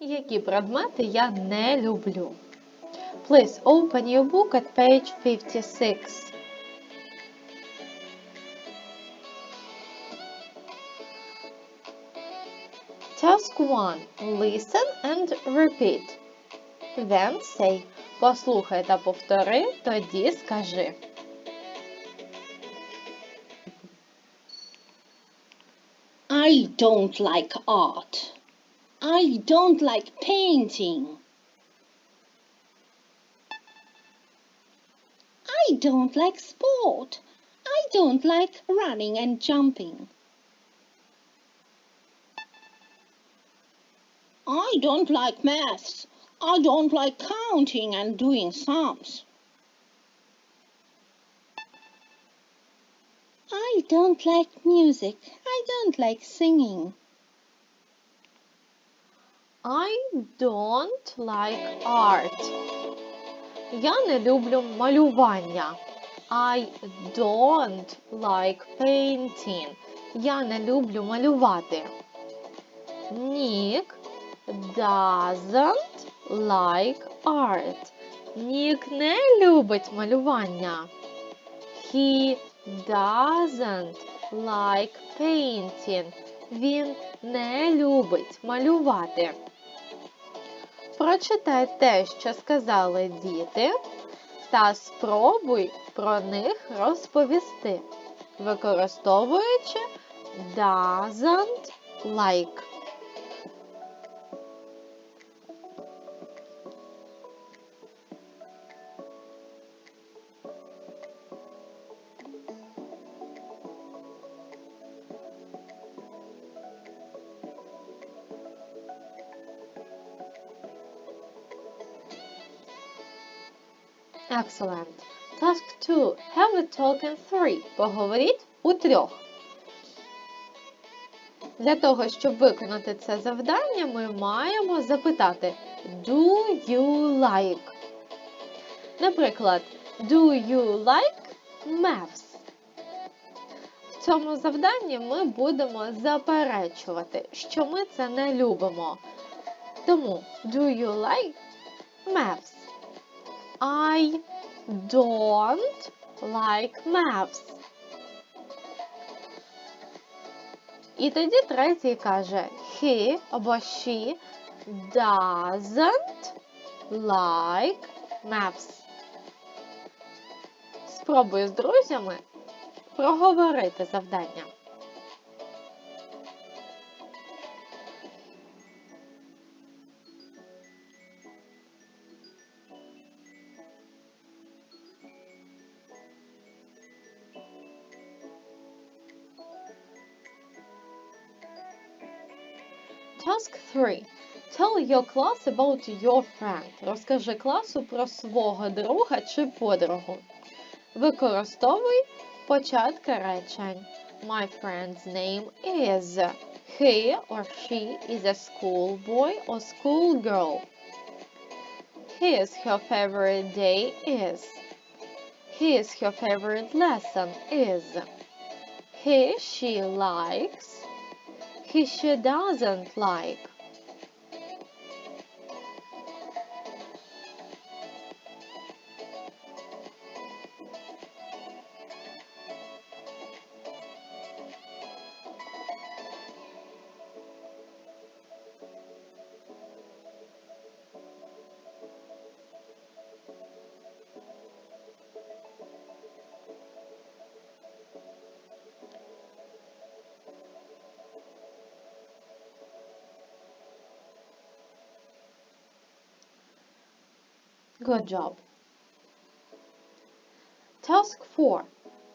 Які предмети я не люблю? Please open your book at page 56. Task 1. Listen and repeat. Then say. Послухай та повтори, тоді скажи. I don't like art. I don't like painting. I don't like sport. I don't like running and jumping. I don't like maths. I don't like counting and doing sums. I don't like music. I don't like singing. I don't like art. Я не люблю малювання. I don't like painting. Я не люблю малювати. Нік doesn't like art. Нік не любить малювання. He doesn't like painting. Він не любить малювати. Прочитай те, що сказали діти, та спробуй про них розповісти, використовуючи doesn't like. Excellent. Task 2. Have a talk in three. Поговоріть у трьох. Для того, щоб виконати це завдання, ми маємо запитати Do you like? Наприклад, Do you like maths? В цьому завданні ми будемо заперечувати, що ми це не любимо. Тому Do you like maths? I don't like maths. І тоді третій каже he або she doesn't like maths. Спробуй з друзями проговорити завдання. Task 3. Tell your class about your friend. Розкажи класу про свого друга чи подругу. Використовуй початки речень. My friend's name is. He or she is a schoolboy or schoolgirl. His her favorite day is. His her favorite lesson is. He she likes. He she doesn't like. Good job. Task 4.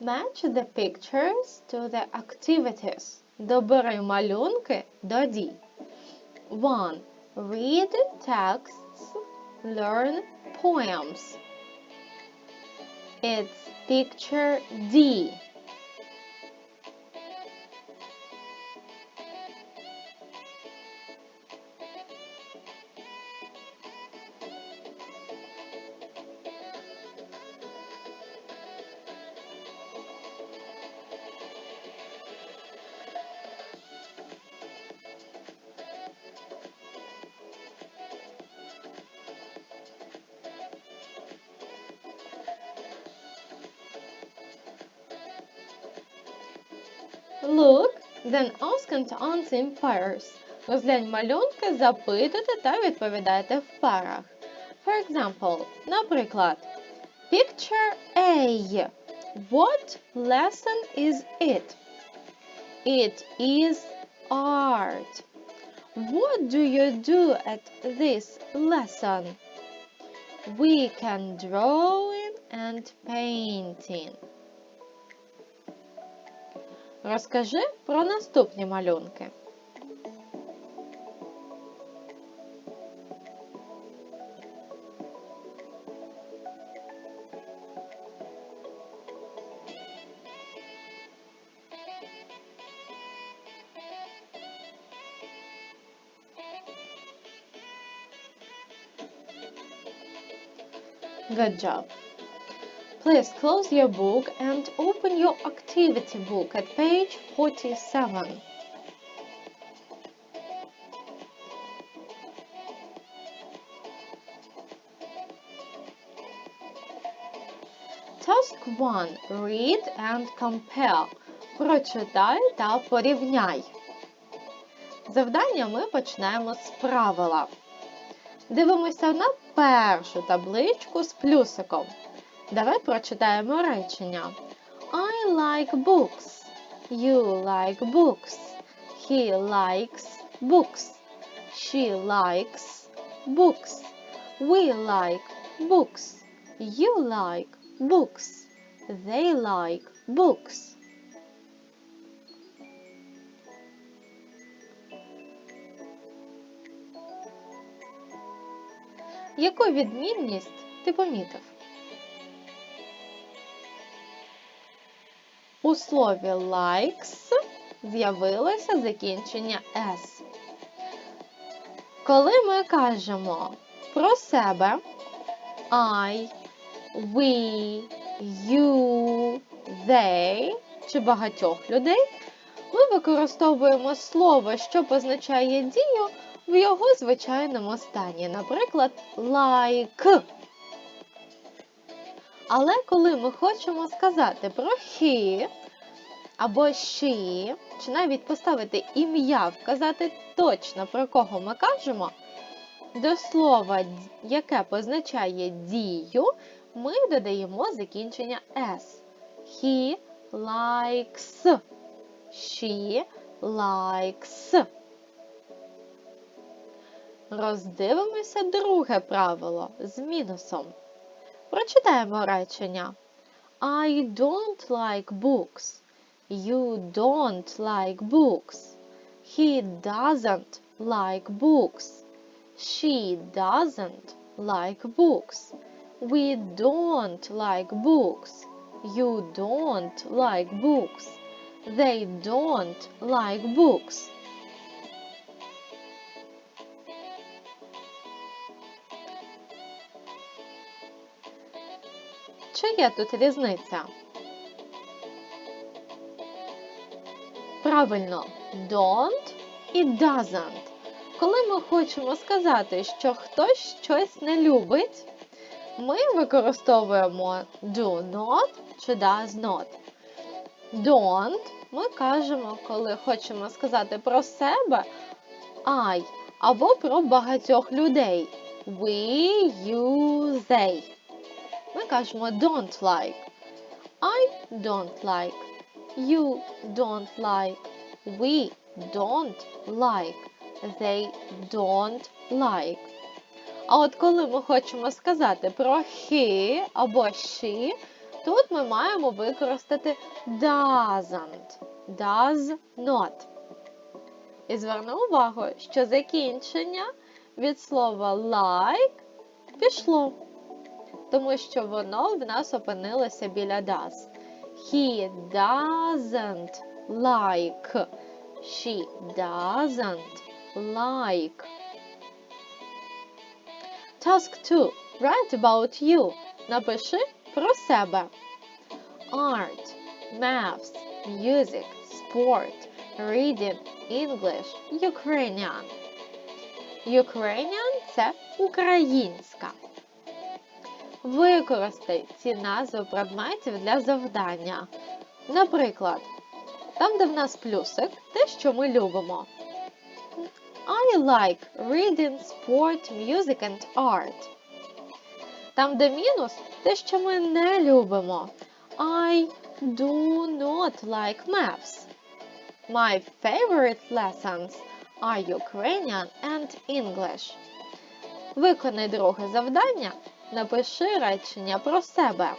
Match the pictures to the activities. Добери малюнки до дій. 1. Read texts. Learn poems. It's picture D. Look, then ask and answer in pairs. Розглянь малюнки, запитуйте та відповідайте в парах. For example, наприклад, Picture A. What lesson is it? It is art. What do you do at this lesson? We can drawing and painting. Розкажи про наступні малюнки. Good job. Please close your book and open your activity book at page 47. Task 1. Read and compare. Прочитай та порівняй. Завдання ми почнемо з правила. Дивимося на першу табличку з плюсиком. Давай прочитаємо речення. I like books. You like books. He likes books. She likes books. We like books. You like books. They like books. Яку відмінність ти помітив? У слові likes з'явилося закінчення s. Коли ми кажемо про себе I, we, you, they чи багатьох людей, ми використовуємо слово, що позначає дію в його звичайному стані, наприклад, like. Але коли ми хочемо сказати про he або she, чи навіть поставити ім'я, вказати точно про кого ми кажемо, до слова, яке позначає дію, ми додаємо закінчення s. He likes. She likes. Роздивимося друге правило з мінусом. Прочитаємо речення. I don't like books. You don't like books. He doesn't like books. She doesn't like books. We don't like books. You don't like books. They don't like books. Чи є тут різниця? Правильно, don't і doesn't. Коли ми хочемо сказати, що хтось щось не любить, ми використовуємо do not чи does not. Don't ми кажемо, коли хочемо сказати про себе I або про багатьох людей. We, you, they. Кажемо don't like. I don't like. You don't like. We don't like. They don't like. А от коли ми хочемо сказати про he або she, тут ми маємо використати doesn't. Does not. І зверни увагу, що закінчення від слова like пішло тому що воно в нас опинилося біля does. He doesn't like. She doesn't like. Task 2. Write about you. Напиши про себе. Art, maths, music, sport, reading, English, Ukrainian. Ukrainian – це українська. Використай ці назви предметів для завдання. Наприклад, Там, де в нас плюсик, те, що ми любимо. I like reading, sport, music and art. Там, де мінус, те, що ми не любимо. I do not like maths. My favorite lessons are Ukrainian and English. Виконай друге завдання. Напиши речення про себе.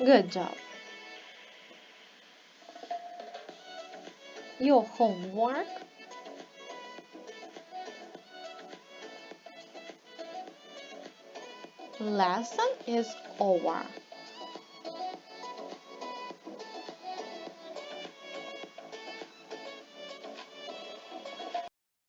Good job. Your homework lesson is over.